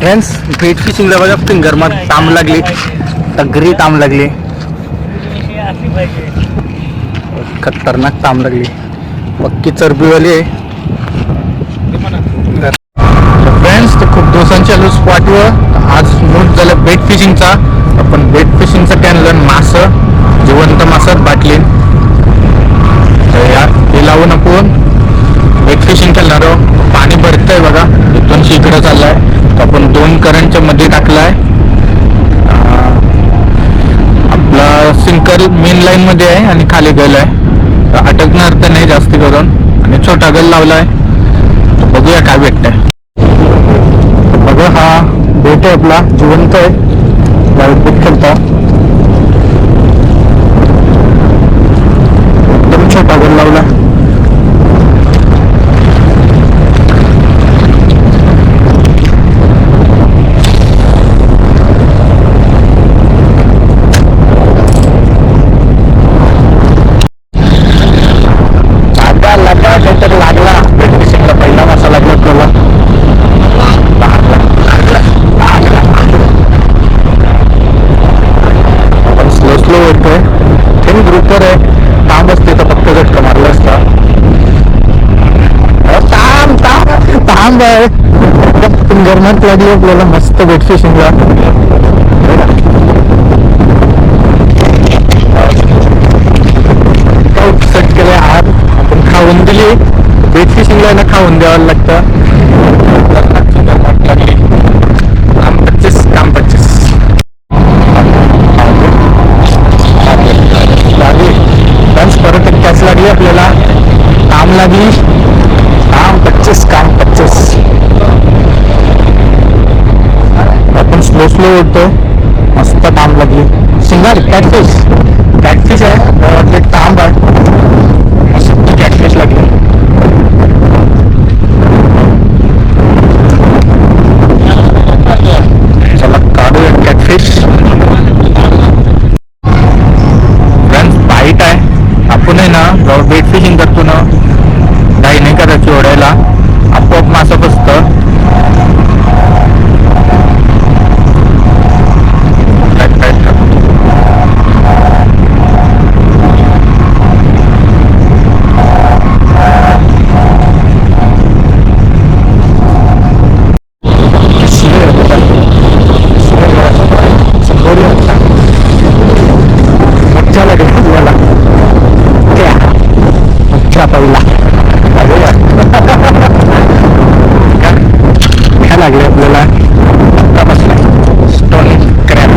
Friends बेट फिशिंगला बघा finger मार ताम लागली. तगरी ताम लागली. खतरनाक ताम लागली. पक्की चरबीवाली आहे. फ्रेंड्स तर खूप दिवसांची आलो स्पॉटवर आज मूड झालं बेट फिशिंगचा आपण बेट फिशिंगचं कॅनलन मासं जिवंत मासात बाटली. तर या हे लावून आपण बेट फिशिंग करणार पाणी भरतंय बघा. इथून इकडं चाललंय. दोन करंटच्या मध्ये टाकलाय. आहे आपला सिंकर मेन लाईन मध्ये आहे आणि खाली गल आहे. अटकणार तर नाही जास्त करून. आणि छोटा गल लावलाय. तर बघूया काय भेटतंय. बघा हा बोट आहे आपला. जिवंत आहे. लाइट बोट खेळता एकदम छोटा गल लावला थांब थांब आहे गरमात लागली आपल्याला मस्त बेट फिशिंगला सेट केले हात आपण खाऊन दिली. बेट फिशिंगला ना खाऊन द्यावं लागतं. स्लो स्लो उडतोय मस्त काम लागली सिंगार कॅटफिश कॅटफिश आहे मला वाटलं तांब आहे मस्त कॅटफिश लागली चला काढूया कॅटफिश फ्रेंड्स बाईट आहे आपण आहे ना जेव्हा काय लागले आपल्याला. आता बसला. स्टोन क्रॅप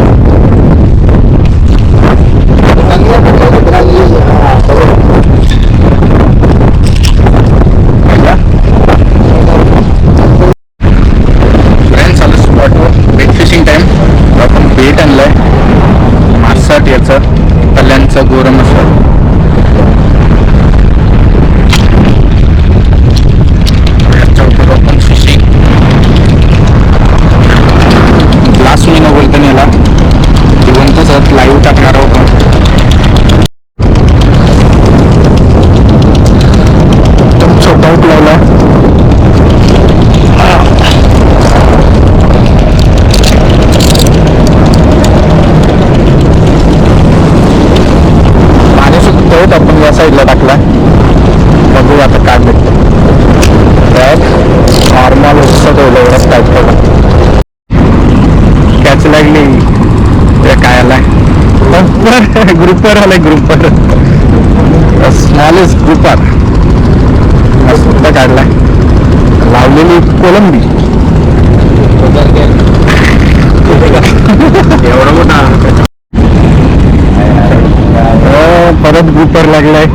फ्रेंड्स आलं स्पॉटवर बेट फिशिंग टाइम आपण बेट आणलंय. मासाट याचं. कल्यांचं गोरम ग्रुपवर आलाय ग्रुपवर. स्मॉलेस्ट ग्रुपर मस्त काढलाय. लावलेली कोलंबी. एवढं मोठा हो, परत ग्रुपर लागलाय.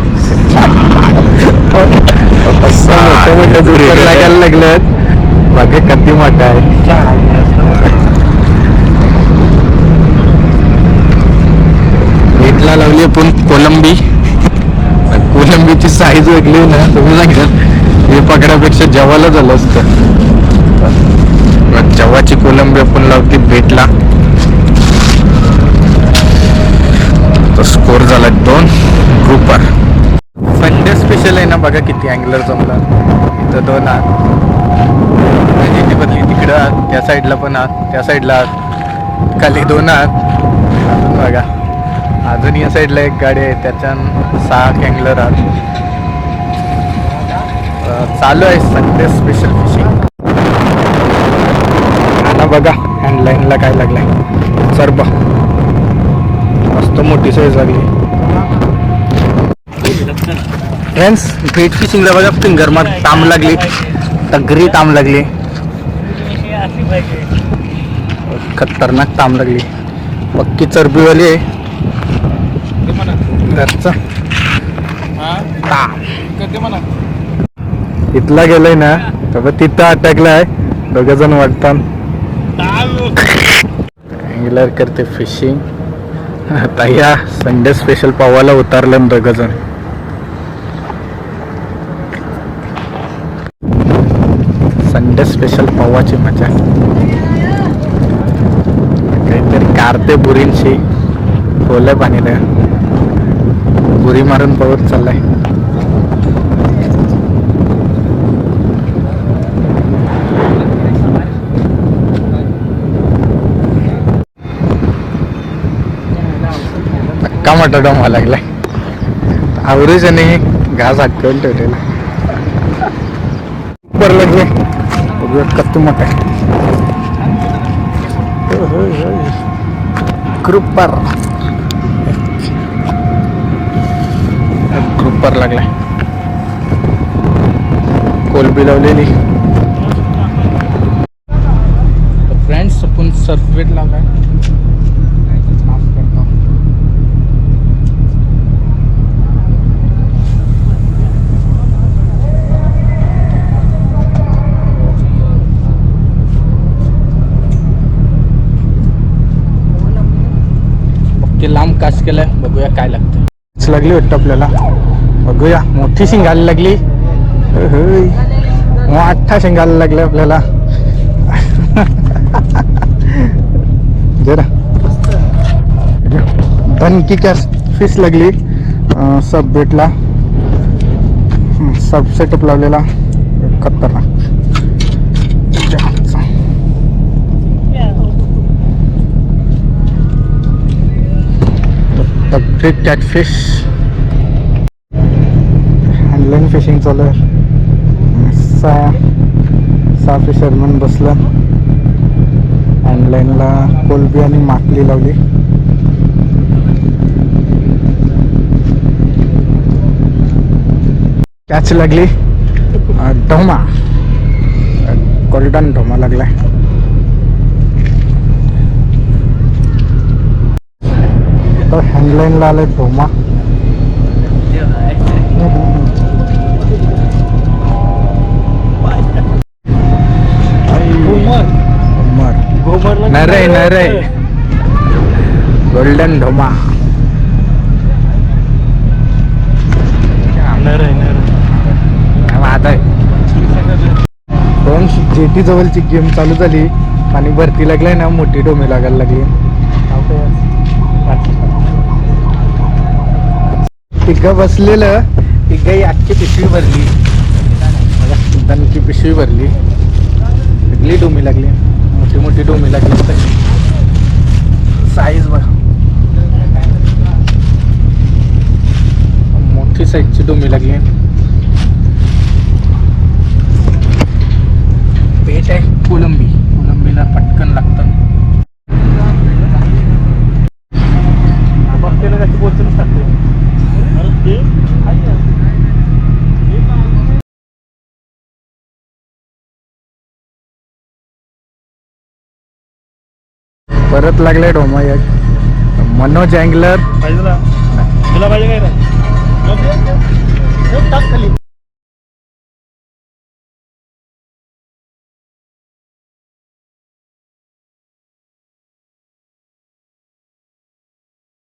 ग्रुपर लागायला लागलं बघा किती मोठा आहे मीठला लावली कोलंबी. कोलंबीची साईज वेगळी ना तुम्ही सांगितलं हे पकड्यापेक्षा जवाला झालं असतं. जवाची कोलंबी आपण लावती भेटला. तो स्कोर झाला दोन ग्रुपर संडे स्पेशल आहे ना बघा किती अँगलर जमला. इथं दोन आत. जिथे बदली तिकडं आत, त्या साईडला पण आत त्या साईडला आत. खाली दोन आत. अजून बघा. अजून या साईडला एक गाडी आहे त्याच्यान सहा कॅंगलर आहात. चालू आहे संडे स्पेशल फिशिंग ना बघा हँडलाईनला काय लागलाय. सर्ब. मस्त मोठी साईज लागली. फ्रेंड्स भेट फिशिंगला बघा फिंगर मार ताम लागली. तगरी ताम लागली. खतरनाक ताम लागली. पक्की चरबीवाली आहे. घरचा? इथला गेलाय ना तर तिथं अटकलाय दोघ जण वाटतात अँगलर करते फिशिंग आता या संडे स्पेशल पावाला उतारलं दोघ जण संडे स्पेशल पावाची मजा. काहीतरी कारते बुरींशी खोलय पाणी त्या बुरी मारून पळत चाललाय. पक्का मोठा डोमा लागलाय. आवरेज आणि घास अटकवून ठेवलेला. बर लागले कत्तू मोठा कृपर. ग्रुपर लागलाय. कोलबी लावलेली फ्रेंड्स आपण सर्फवेट लावलाय. लांब कास केलाय. बघूया काय लागतं लागली वाटतं आपल्याला. बघूया मोठी शिंगायला लागली. मोठा शिंगायला लागले आपल्याला. जरा. धनकी कॅस फिश लागली. सब भेटला. सब सेटअप लावलेला. खतरनाक. The big catfish. Handline fishing चालू आहे. सहा सहा फिशरमन बसलं. हँडलाईनला कोलबी आणि माकली लावली. कॅच लागली. ढोमा. गोल्डन ढोमा लागलाय. तो हँडलाईनला आलाय ढोमा. नरे नरे. गोल्डन ढोमा पण जेटी जवळची गेम चालू झाली आणि भरती लागलाय ना मोठी डोमे लागायला लागली. तिघं बसलेलं. तिघही आजची पिशवी भरली. पिशवी भरली. सगळी डोमी लागली. मोठी मोठी डोमी लागली साईज बघा. मोठी साईजची डोमी लागली. पेट आहे कोलंबी. कोलंबीला पटकन लागतं. परत लागलाय डोमा एक. मनोज अँगलर. पाहिजे तुला. पाहिजे काय?